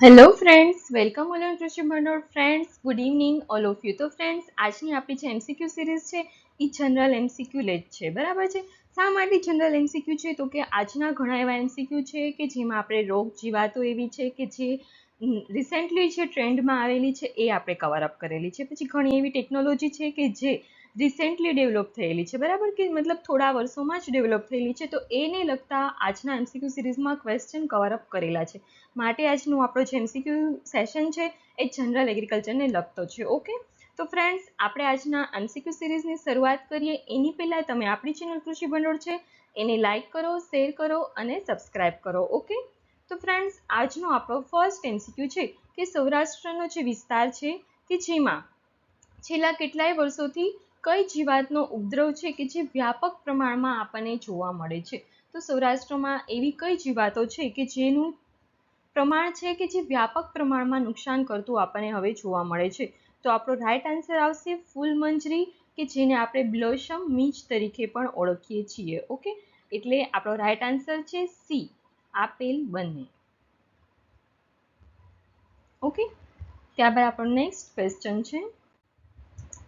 Hello friends welcome all કૃષિ ભંડોળ friends good evening all of you તો friends આજની આપણી જે એમસીક્યુ સિરીઝ છે, એ જનરલ એમસીક્યુ લેજ છે. બરાબર છે? શા માટે જનરલ એમસીક્યુ છે? તો કે આજના ઘણા એવા એમસીક્યુ છે કે જેમાં આપણે રોગ જીવાતો એવી છે કે જે રિસેન્ટલી જે ટ્રેન્ડમાં આવેલી છે, એ આપણે કવર અપ કરેલી છે. પછી ઘણી એવી ટેકનોલોજી છે કે જે રિસેન્ટલી ડેવલપ થયેલી છે. બરાબર કે મતલબ થોડા વર્ષોમાં જ ડેવલપ થયેલી છે. તો એને લગતા આજના એમસીક્યુ સિરીઝમાં ક્વેશ્ચન કવરઅપ કરેલા છે. માટે આજનું આપણો જે એમસીક્યુ સેશન છે, એ જનરલ એગ્રીકલ્ચરને લગતો છે. ઓકે તો ફ્રેન્ડ્સ આપણે આજના એમસીક્યુ સિરીઝની શરૂઆત કરીએ. એની પહેલાં તમે આપણી ચેનલ કૃષિ ભંડોળ છે, એને લાઇક કરો શેર કરો અને સબસ્ક્રાઇબ કરો. ઓકે તો ફ્રેન્ડ્સ આજનો આપણો ફર્સ્ટ એમસીક્યુ છે, કે સૌરાષ્ટ્રનો જે વિસ્તાર છે, કે જેમાં છેલ્લા કેટલાય વર્ષોથી કઈ જીવાતનો ઉપદ્રવ છે કે જે વ્યાપક પ્રમાણમાં આપણને જોવા મળે છે? તો સૌરાષ્ટ્રમાં એવી કઈ જીવાતો છે કે જેનું પ્રમાણ છે કે જે વ્યાપક પ્રમાણમાં નુકસાન કરતું આપણને હવે જોવા મળે છે? તો આપણો રાઈટ આન્સર આવશે ફૂલ મંજરી કે જેને આપણે બ્લશમ મીચ તરીકે પણ ઓળખીએ છીએ ઓકે એટલે આપણો રાઈટ આન્સર છે સી, આપેલ બંને. ઓકે ત્યારબાદ આપણો નેક્સ્ટ ક્વેશ્ચન છે.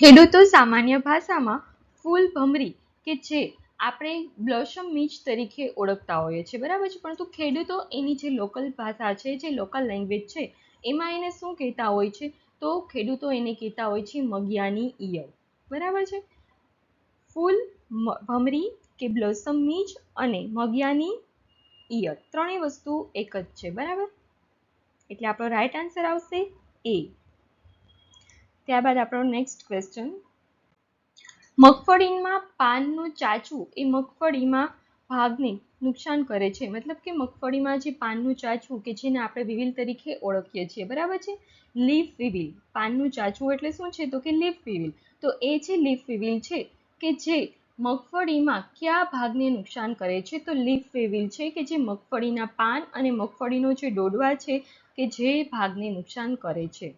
ખેડૂતો સામાન્ય ભાષામાં ફૂલ ભમરી કે જે આપણે બ્લોસમ મીચ તરીકે ઓળખતા હોઈએ છીએ. બરાબર છે? પરંતુ ખેડૂતો એની જે લોકલ ભાષા છે, જે લોકલ લેંગ્વેજ છે, એમાં એને શું કહેતા હોય છે? તો ખેડૂતો એને કહેતા હોય છે મગિયાની ઈયળ. બરાબર છે? ફૂલ ભમરી કે બ્લોસમ મીચ અને મગિયાની ઈયળ. ત્રણેય વસ્તુ એક જ છે. બરાબર? એટલે આપણો રાઈટ આન્સર આવશે એ. ત્યારબાદ આપણો નેક્સ્ટ ક્વેશ્ચન મગફળીમાં પાનનું ચાચું એ મગફળીમાં ભાગને નુકસાન કરે છે. મતલબ કે મગફળીમાં જે પાનનું ચાચું કે જેને આપણે વિવિલ તરીકે ઓળખીએ છીએ. બરાબર છે? લીફ વિવિલ. પાનનું ચાચું એટલે શું છે? તો કે લીફ વિવિલ. તો એ જે લીફ વિવિલ છે કે જે મગફળીમાં કયા ભાગને નુકસાન કરે છે? તો લીફ વિવિલ છે કે જે મગફળીના પાન અને મગફળીનો જે ડોડવા છે કે જે ભાગને નુકસાન કરે છે.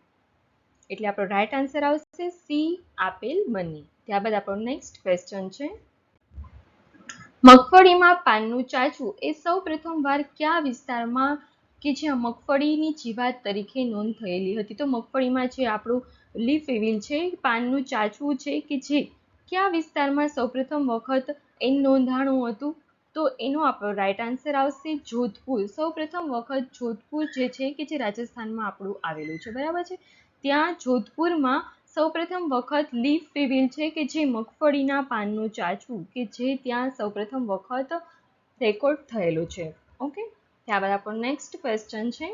એટલે આપણો રાઇટ આન્સર આવશે સી આપેલ મની. ત્યારબાદ આપણો નેક્સ્ટ ક્વેશ્ચન છે. મગફળીમાં પાનનું ચાચું એ સૌ પ્રથમવાર કયા વિસ્તારમાં કે જ્યાં મગફળીની જીવાત તરીકે નોંધ થયેલી હતી? તો મગફળીમાં જે આપણું લીફ એવિલ છે, પાનનું ચાચવું છે કે જે કયા વિસ્તારમાં સૌપ્રથમ વખત એ નોંધાણું હતું? તો એનો આપણો રાઈટ આન્સર આવશે જોધપુર. સૌપ્રથમ વખત જોધપુર જે છે કે જે રાજસ્થાનમાં આપણું આવેલું છે. બરાબર છે? ત્યાં જોધપુરમાં સૌપ્રથમ વખત લીફ ફેવિલ છે કે જે મગફળીના પાનનું ચાચું કે જે ત્યાં સૌપ્રથમ વખત રેકોર્ડ થયેલું છે. ઓકે ત્યારબાદ આપણો નેક્સ્ટ ક્વેશ્ચન છે.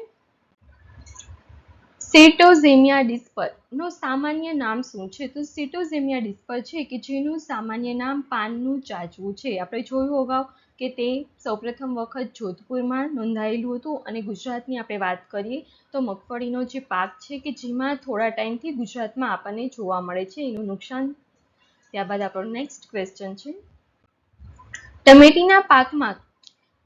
સેટોઝેમિયા ડિસ્પર નો સામાન્ય નામ શું છે? તો સેટોઝેમિયા ડિસ્પર છે કે જેનું સામાન્ય નામ પાનનું ચાચવું છે. આપણે જોયું અગાઉ કે તે સૌપ્રથમ વખત જોધપુરમાં નોંધાયેલું હતું અને ગુજરાતની આપણે વાત કરીએ તો મગફળીનો જે પાક છે કે જેમાં થોડા ટાઈમથી ગુજરાતમાં આપણને જોવા મળે છે એનું નુકસાન. ત્યારબાદ આપણો નેક્સ્ટ ક્વેશ્ચન છે. ટમેટીના પાકમાં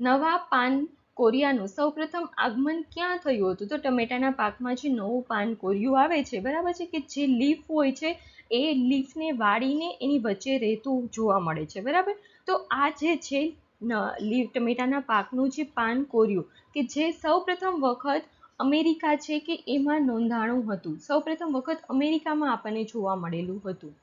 નવા પાન કોરિયાનું સૌપ્રથમ આગમન ક્યાં થયું હતું? તો ટમેટાના પાકમાં જે નવું પાન કોરિયું આવે છે, બરાબર છે? કે જે લીફ હોય છે, એ લીફને વાળીને એની વચ્ચે રહેતું જોવા મળે છે, બરાબર? તો આ જે છે લીવ ટમેટાના પાકનું જે પાન કોર્યું, કે જે સૌપ્રથમ વખત અમેરિકા છે કે એમાં નોંધાણું હતું. સૌપ્રથમ વખત અમેરિકામાં આપણને જોવા મળેલું હતું.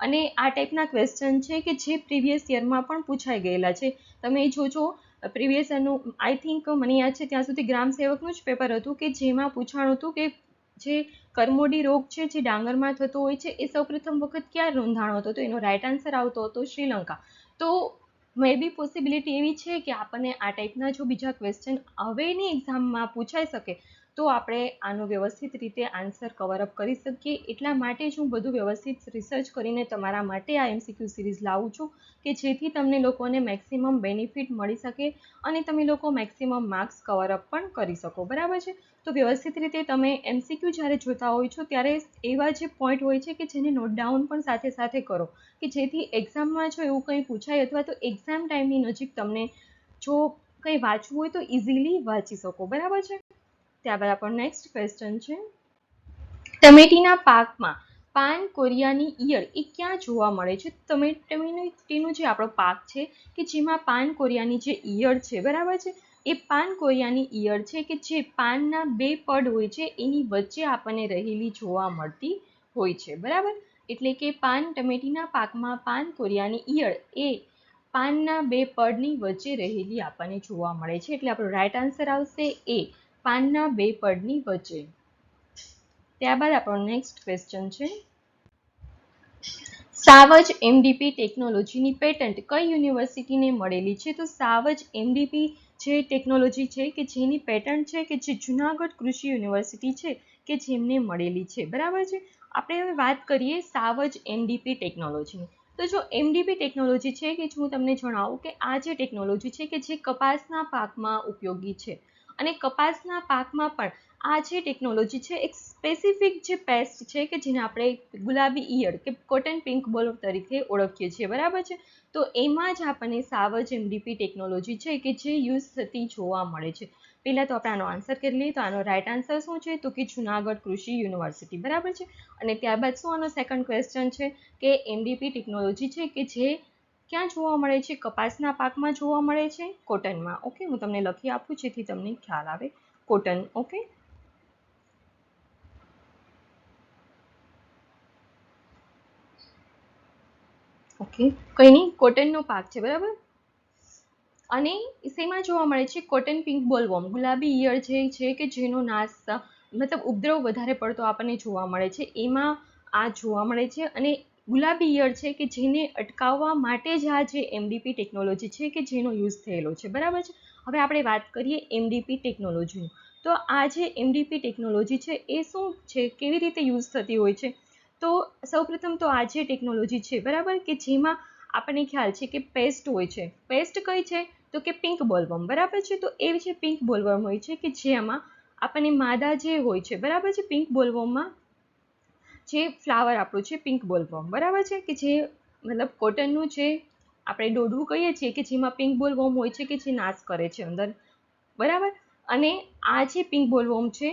અને આ ટાઈપના ક્વેશ્ચન છે કે જે પ્રીવિયસ યરમાં પણ પૂછાઈ ગયેલા છે. તમે જોજો પ્રીવિયસ યરનું આઈ થિંક મને યાદ છે, ત્યાં સુધી ગ્રામ સેવકનું જ પેપર હતું કે જેમાં પૂછાણું હતું કે જે કરમોડી રોગ છે, જે ડાંગરમાં થતો હોય છે, એ સૌપ્રથમ વખત ક્યાં નોંધાણો હતો? તો એનો રાઈટ આન્સર આવતો હતો શ્રીલંકા. તો મે બી પોસિબિલિટી એવી છે કે આપણને આ ટાઈપના જો બીજા ક્વેશ્ચન હવેની એક્ઝામમાં પૂછાઈ શકે તો આપણે આનો વ્યવસ્થિત રીતે આન્સર કવરઅપ કરી શકીએ. એટલા માટે જ હું બધું વ્યવસ્થિત રિસર્ચ કરીને તમારા માટે આ એમસીક્યુ સિરીઝ લાવું છું કે જેથી તમને લોકોને મેક્સિમમ બેનિફિટ મળી શકે અને તમે લોકો મેક્સિમમ માર્ક્સ કવરઅપ પણ કરી શકો. બરાબર છે? તો વ્યવસ્થિત રીતે તમે એમસીક્યુ જ્યારે જોતા હોય છો ત્યારે એવા જે પોઈન્ટ હોય છે કે જેને નોટ ડાઉન પણ સાથે સાથે કરો. કે જેથી એક્ઝામમાં જો એવું કંઈ પૂછાય અથવા તો એક્ઝામ ટાઈમની નજીક તમને જો કંઈ વાંચવું હોય તો ઇઝીલી વાંચી શકો. બરાબર છે? ત્યારબાદ આપણો નેક્સ્ટ ક્વેશ્ચન છે. ટમેટીના પાકમાં પાન કોરિયાની ઈયળ એ ક્યાં જોવા મળે છે? ટમેટીનો જે આપણો પાક છે કે જેમાં પાન કોરિયાની જે ઈયળ છે, બરાબર છે? એ પાન કોરિયાની ઈયળ છે કે જે પાનના બે પડ હોય છે, એની વચ્ચે આપણને રહેલી જોવા મળતી હોય છે, બરાબર? એટલે કે પાન ટમેટીના પાકમાં પાન કોરિયાની ઈયળ એ પાનના બે પડની વચ્ચે રહેલી આપણને જોવા મળે છે. એટલે આપણો રાઈટ આન્સર આવશે એ પાનના બે પડની વચ્ચે. ત્યારબાદ આપણો નેક્સ્ટ ક્વેશ્ચન છે. સાવજ એમડીપી ટેકનોલોજીની પેટન્ટ કઈ યુનિવર્સિટીને મળેલી છે? તો સાવજ એમડીપી જે ટેકનોલોજી છે કે જેની પેટન્ટ છે કે જે જુનાગઢ કૃષિ યુનિવર્સિટી છે કે જેમને મળેલી છે. બરાબર છે? આપણે હવે વાત કરીએ સાવજ એમડીપી ટેકનોલોજીની. તો જો એમડીપી ટેકનોલોજી છે કે હું તમને જણાવું કે આ જે ટેકનોલોજી છે કે જે કપાસના પાકમાં ઉપયોગી છે અને કપાસના પાકમાં પણ આ જે ટેકનોલોજી છે, એક સ્પેસિફિક જે પેસ્ટ છે કે જેને આપણે ગુલાબી ઈયળ કે કોટન પિંક બોલ તરીકે ઓળખીએ છીએ, બરાબર છે? તો એમાં જ આપણને સાવજ એમડીપી ટેકનોલોજી છે કે જે યુઝ થતી જોવા મળે છે. પહેલાં તો આપણે આનો આન્સર કરી લઈએ, તો આનો રાઈટ આન્સર શું છે? તો કે જુનાગઢ કૃષિ યુનિવર્સિટી, બરાબર છે? અને ત્યારબાદ શું આનો સેકન્ડ ક્વેશ્ચન છે? કે એમડીપી ટેકનોલોજી છે કે જે ક્યાં જોવા મળે છે? કપાસના પાકમાં જોવા મળે છે? કોટનમાં. ઓકે, હું તમને લખી આપું, જેથી તમને ખ્યાલ આવે. Cotton, okay? ઓકે. કંઈ નહીં, કોટનનો પાક છે, બરાબર? અને શેમાં જોવા મળે છે? Cotton pink bollworm. ગુલાબી ઈયળ જે છે કે જેનો નાશ મતલબ ઉપદ્રવ વધારે પડતો આપણને જોવા મળે છે. એમાં આ જોવા મળે છે અને ગુલાબી ઈયળ છે કે જેને અટકાવવા માટે જ આ જે એમડીપી ટેકનોલોજી છે કે જેનો યુઝ થયેલો છે, બરાબર છે? હવે આપણે વાત કરીએ એમડીપી ટેકનોલોજીનું તો આ જે એમડીપી ટેકનોલોજી છે એ શું છે? કેવી રીતે યુઝ થતી હોય છે? તો સૌપ્રથમ તો આ જે ટેકનોલોજી છે, બરાબર? કે જેમાં આપણને ખ્યાલ છે કે પેસ્ટ હોય છે. પેસ્ટ કઈ છે? તો કે પિંક બોલવર્મ બરાબર છે? તો એ જે પિંક બોલવર્મ હોય છે કે જેમાં આપણને માદા જે હોય છે, બરાબર છે? પિંક બોલવર્મમાં જે ફ્લાવર આપણું છે પિંક બોલવર્મ બરાબર છે? કે જે મતલબ કોટનનું જે આપણે દોડવું કહીએ છીએ કે જેમાં પિંક બોલવોર્મ હોય છે કે જે નાશ કરે છે અંદર, બરાબર? અને આ જે પિંક બોલવોર્મ છે,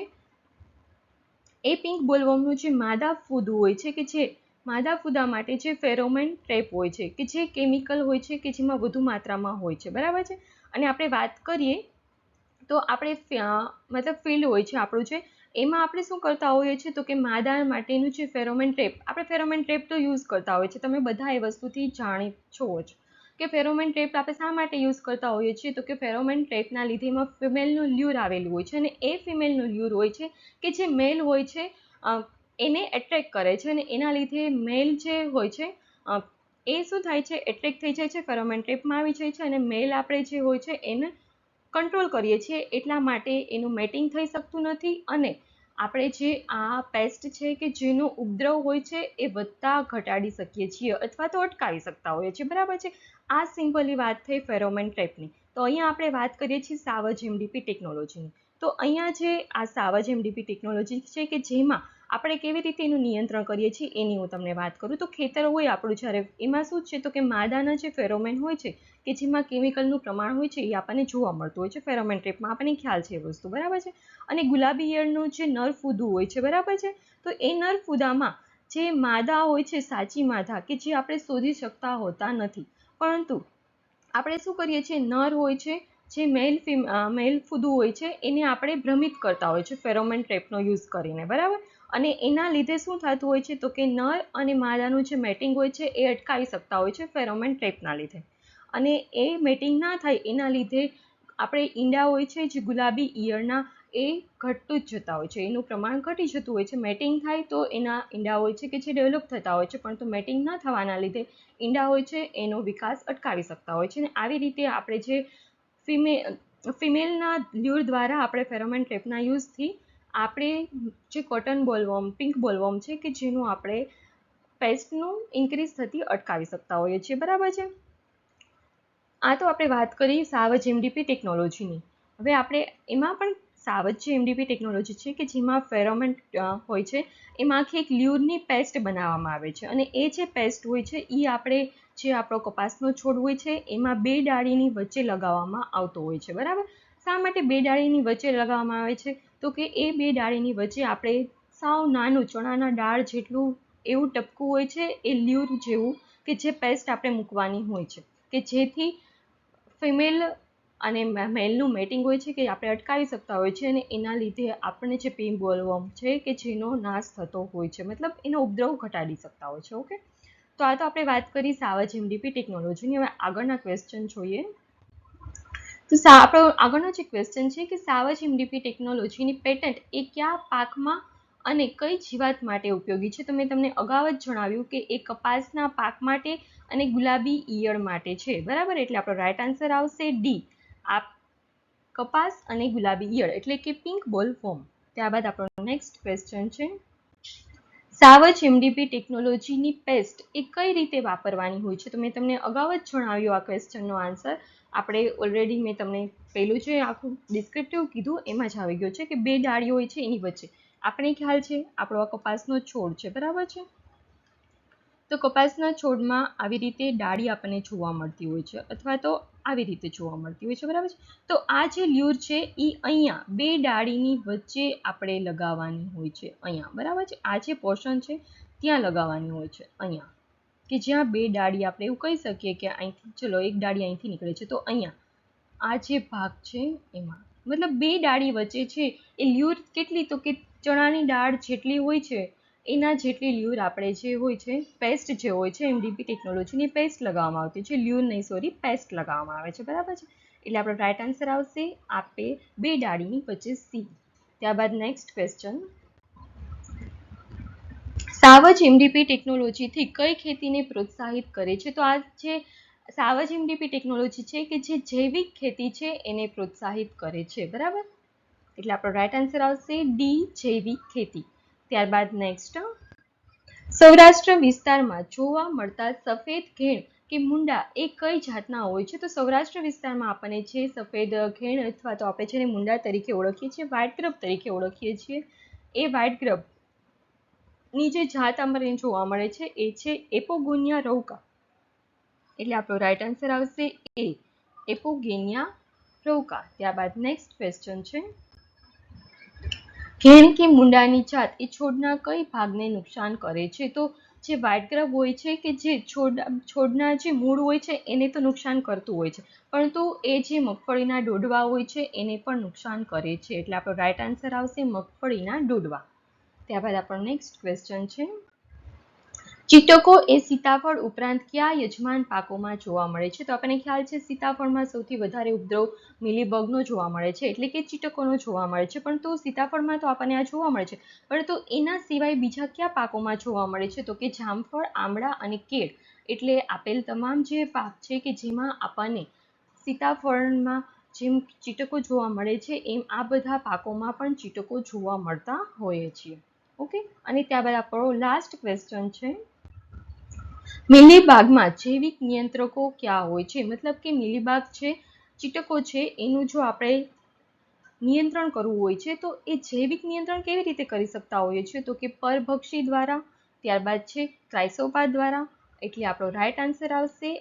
એ પિંક બોલવર્મનું જે માદા ફૂદું હોય છે કે જે માદા ફૂદા માટે જે ફેરોમેન ટ્રેપ હોય છે કે જે કેમિકલ હોય છે કે જેમાં વધુ માત્રામાં હોય છે, બરાબર છે? અને આપણે વાત કરીએ તો આપણે મતલબ ફિલ્ડ હોય છે આપણું જે એમાં આપણે શું કરતા હોઈએ છીએ? તો કે માદા માટેનું જે ફેરોમેન ટ્રેપ, આપણે ફેરોમેન ટ્રેપ તો યુઝ કરતા હોય છે તમે બધા એ વસ્તુથી જાણી છો જ કે ફેરોમેન ટ્રેપ આપણે શા માટે યુઝ કરતા હોઈએ છીએ? તો કે ફેરોમેન ટ્રેપના લીધે એમાં ફિમેલનું લ્યુર આવેલું હોય છે અને એ ફિમેલનું લ્યુર હોય છે કે જે મેલ હોય છે એને એટ્રેક કરે છે અને એના લીધે મેલ જે હોય છે એ શું થાય છે? એટ્રેક થઈ જાય છે, ફેરોમેન ટ્રેપમાં આવી જાય છે અને મેલ આપણે જે હોય છે એને કંટ્રોલ કરીએ છીએ. એટલા માટે એનું મેટિંગ થઈ શકતું નથી અને આપણે જે આ પેસ્ટ છે કે જેનો ઉપદ્રવ હોય છે એ વધતા ઘટાડી શકીએ છીએ અથવા તો અટકાવી શકતા હોઈએ છીએ. બરાબર છે? આ સિમ્પલી વાત થઈ ફેરોમેન ટ્રેપની. તો અહીંયા આપણે વાત કરીએ છીએ સાવજ એમડીપી ટેકનોલોજીની. તો અહીંયા જે આ સાવજ એમડીપી ટેકનોલોજી છે કે જેમાં આપણે કેવી રીતે એનું નિયંત્રણ કરીએ છીએ એની હું તમને વાત કરું. તો ખેતર હોય આપણું જ્યારે, એમાં શું છે તો કે માદાના જે ફેરોમેન હોય છે કે જેમાં કેમિકલનું પ્રમાણ હોય છે એ આપણને જોવા મળતું હોય છે. ફેરોમેન ટ્રેપમાં આપણને ખ્યાલ છે એ વસ્તુ, બરાબર છે? અને ગુલાબી ઈયળનું જે નર ફૂદું હોય છે, બરાબર છે? તો એ નર ફૂદામાં જે માદા હોય છે, સાચી માદા કે જે આપણે શોધી શકતા હોતા નથી. પરંતુ આપણે શું કરીએ છીએ? નર હોય છે, જે મેલ ફિમ મેલ ફૂદું હોય છે, એને આપણે ભ્રમિત કરતા હોય છે ફેરોમેન ટ્રેપનો યુઝ કરીને, બરાબર? અને એના લીધે શું થતું હોય છે? તો કે નર અને માદાનું જે મેટિંગ હોય છે, એ અટકાવી શકતા હોય છે ફેરોમેન ટ્રેપના લીધે. અને એ મેટિંગ ના થાય એના લીધે આપણે ઈંડા હોય છે, જે ગુલાબી ઈયળના, એ ઘટતું જ જતા હોય છે. એનું પ્રમાણ ઘટી જતું હોય છે. મેટિંગ થાય તો એના ઈંડા હોય છે કે જે ડેવલપ થતા હોય છે પરંતુ મેટિંગ ન થવાના લીધે ઈંડા હોય છે, એનો વિકાસ અટકાવી શકતા હોય છે. અને આવી રીતે આપણે જે ફિમે, ફિમેલના લ્યુર દ્વારા આપણે ફેરોમેન ટ્રેપના યુઝથી આપણે જે કોટન બોલવોમ પિંક બોલવોમ છે કે જેનું આપણે પેસ્ટનું ઇન્ક્રીઝ થતી અટકાવી શકતા હોઈએ છીએ, બરાબર છે? આ તો આપણે વાત કરી સાવજ એમડીપી ટેકનોલોજીની હવે આપણે એમાં પણ સાવજ જે એમડીપી ટેકનોલોજી છે કે જેમાં ફેરોમેન્ટ હોય છે, એમાં આખી એક લ્યુરની પેસ્ટ બનાવવામાં આવે છે. અને એ જે પેસ્ટ હોય છે એ આપણે જે આપણો કપાસનો છોડ હોય છે, એમાં બે ડાળીની વચ્ચે લગાવવામાં આવતો હોય છે, બરાબર? શા માટે બે ડાળીની વચ્ચે લગાવવામાં આવે છે? તો કે એ બે ડાળીની વચ્ચે આપણે સાવ નાનું ચણાના ડાળ જેટલું એવું ટપકું હોય છે, એ લ્યુર જેવું કે જે પેસ્ટ આપણે મૂકવાની હોય છે. કે જેથી ફિમેલ અને મેલનું મેટિંગ હોય છે કે આપણે અટકાવી શકતા હોય છે અને એના લીધે આપણને જે પિંક બોલવર્મ છે કે જેનો નાશ થતો હોય છે, મતલબ એનો ઉપદ્રવ ઘટાડી શકતા હોય છે, ઓકે? તો આ તો આપણે વાત કરી સાવજ એમડીપી ટેકનોલોજીની. હવે આગળના ક્વેશ્ચન જોઈએ. તો આપણો આગળનો જે ક્વેશ્ચન છે કે સાવજ એમડીપી ટેકનોલોજીની પેટન્ટ એ કયા પાકમાં અને કઈ જીવાત માટે ઉપયોગી છે? તો મેં તમને અગાઉ જ જણાવ્યું કે એ કપાસના પાક માટે અને ગુલાબી ઈયળ માટે છે. બરાબર? એટલે આપણો રાઈટ આન્સર આવશે ડી આ કપાસ અને ગુલાબી ઈયળ, એટલે કે પિંક બોલ ફોર્મ ત્યારબાદ આપણો નેક્સ્ટ ક્વેશ્ચન છે. સાવજ એમડીપી ટેકનોલોજીની પેસ્ટ એ કઈ રીતે વાપરવાની હોય છે? તો મેં તમને અગાઉ જ જણાવ્યું આ ક્વેશ્ચનનો આન્સર આપણે ઓલરેડી મેં તમને પહેલું જે આખું ડિસ્ક્રિપ્ટિવ કીધું, એમાં જ આવી ગયું છે કે બે ડાળીઓ હોય છે એની વચ્ચે. આપણે ખ્યાલ છે, આપણો આ કપાસનો છોડ છે, બરાબર છે? તો કપાસના છોડમાં આવી રીતે ડાળી આપણને જોવા મળતી હોય છે, અથવા તો આવી રીતે જોવા મળતી હોય છે, બરાબર છે? તો આ જે લ્યુર છે, એ અહીંયા બે ડાળીની વચ્ચે આપણે લગાવવાની હોય છે, અહીંયા, બરાબર છે? આ જે પોર્શન છે, ત્યાં લગાવવાની હોય છે, અહીંયા. કે જ્યાં બે ડાળી આપણે એવું કહી શકીએ કે અહીંથી, ચલો, એક ડાળી અહીંથી નીકળે છે. તો અહીંયા, આ જે ભાગ છે એમાં, મતલબ બે ડાળી વચ્ચે છે, એ લ્યુર કેટલી તો કે ચણાની દાળ જેટલી હોય છે, એના જેટલી લ્યુર આપણે જે હોય છે, પેસ્ટ જે હોય છે, એમડીપી ટેકનોલોજીની પેસ્ટ લગાવવામાં આવતી છે. લ્યુર નહીં, સોરી, પેસ્ટ લગાવવામાં આવે છે. બરાબર છે? એટલે આપણો રાઇટ આન્સર આવશે આપે બે ડાળીની વચ્ચે સી. ત્યારબાદ નેક્સ્ટ ક્વેશ્ચન. સાવજ એમડીપી ટેકનોલોજીથી કઈ ખેતીને પ્રોત્સાહિત કરે છે? તો આ જે સાવજ એમડીપી ટેકનોલોજી છે કે જે જૈવિક ખેતી છે એને પ્રોત્સાહિત કરે છે, બરાબર? એટલે આપણો રાઈટ આન્સર આવશે ડી જૈવિક ખેતી. ત્યારબાદ નેક્સ્ટ સૌરાષ્ટ્ર વિસ્તારમાં જોવા મળતા સફેદ ઘેણ કે મુંડા એ કઈ જાતના હોય છે? તો સૌરાષ્ટ્ર વિસ્તારમાં આપણને જે સફેદ ઘેણ અથવા તો આપણે જેને મુંડા તરીકે ઓળખીએ છીએ વાઇટ ગ્રબ તરીકે ઓળખીએ છીએ, એ વાઇટ ગ્રબ ની જે જાત આપણને જોવા મળે છે. એ છે એપોગોનિયા રૌકા. એટલે આપણો રાઈટ આન્સર આવશે એ, એપોગેનિયા રૌકા. ત્યારબાદ નેક્સ્ટ ક્વેશ્ચન છે. ઘેણ કે મુંડાની જાત એ છોડના કઈ ભાગને નુકસાન કરે છે? તો જે વાઇટ ગ્રબ હોય છે કે જે છોડ, છોડના જે મૂળ હોય છે એને તો નુકસાન કરતું હોય છે. પરંતુ એ જે મગફળીના ડોડવા હોય છે એને પણ નુકસાન કરે છે. એટલે આપણો રાઈટ આન્સર આવશે મગફળીના ડોડવા ત્યારબાદ આપણો નેક્સ્ટ ક્વેશ્ચન છે. ચીટકો એ સીતાફળ ઉપરાંત કયા યજમાન પાકોમાં જોવા મળે છે? તો આપણને ખ્યાલ છે સીતાફળમાં સૌથી વધારે ઉપદ્રવ મિલીબગનો જોવા મળે છે, એટલે કે ચીટકોનો જોવા મળે છે. પણ તો સીતાફળમાં તો આપણને આ જોવા મળે છે. પરંતુ એના સિવાય બીજા કયા પાકોમાં જોવા મળે છે? તો કે જામફળ, આમળા અને કેળ. એટલે આપેલ તમામ જે પાક છે કે જેમાં આપણને સીતાફળમાં જેમ ચીટકો જોવા મળે છે, એમ આ બધા પાકોમાં પણ ચીટકો જોવા મળતા હોઈએ છીએ. ઓકે અને ત્યારબાદ આપણો લાસ્ટ ક્વેશ્ચન છે. મિલીબાગમાં જૈવિક નિયંત્રકો ક્યાં હોય છે? મતલબ કે મિલીબાગ છે, ચીટકો છે, એનું જો આપણે નિયંત્રણ કરવું હોય છે, તો એ જૈવિક નિયંત્રણ કેવી રીતે કરી શકતા હોઈએ છીએ? તો કે પરભક્ષી દ્વારા, ત્યારબાદ છે ટ્રાઇસોપા દ્વારા, એટલે આપણો રાઈટ આન્સર આવશે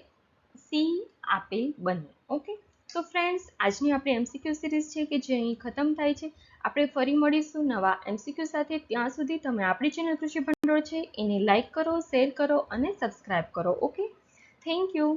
સી આપેલ બંને. ઓકે તો ફ્રેન્ડ્સ આજની આપણી એમસીક્યુ સિરીઝ છે કે જે અહીં ખતમ થાય છે. આપણે ફરી મળીશું નવા એમસીક્યુ સાથે. ત્યાં સુધી તમે આપણી ચેનલ કૃષિ ભંડોળ છે, એને લાઇક કરો, શેર કરો અને સબસ્ક્રાઇબ કરો, ઓકે? Thank you.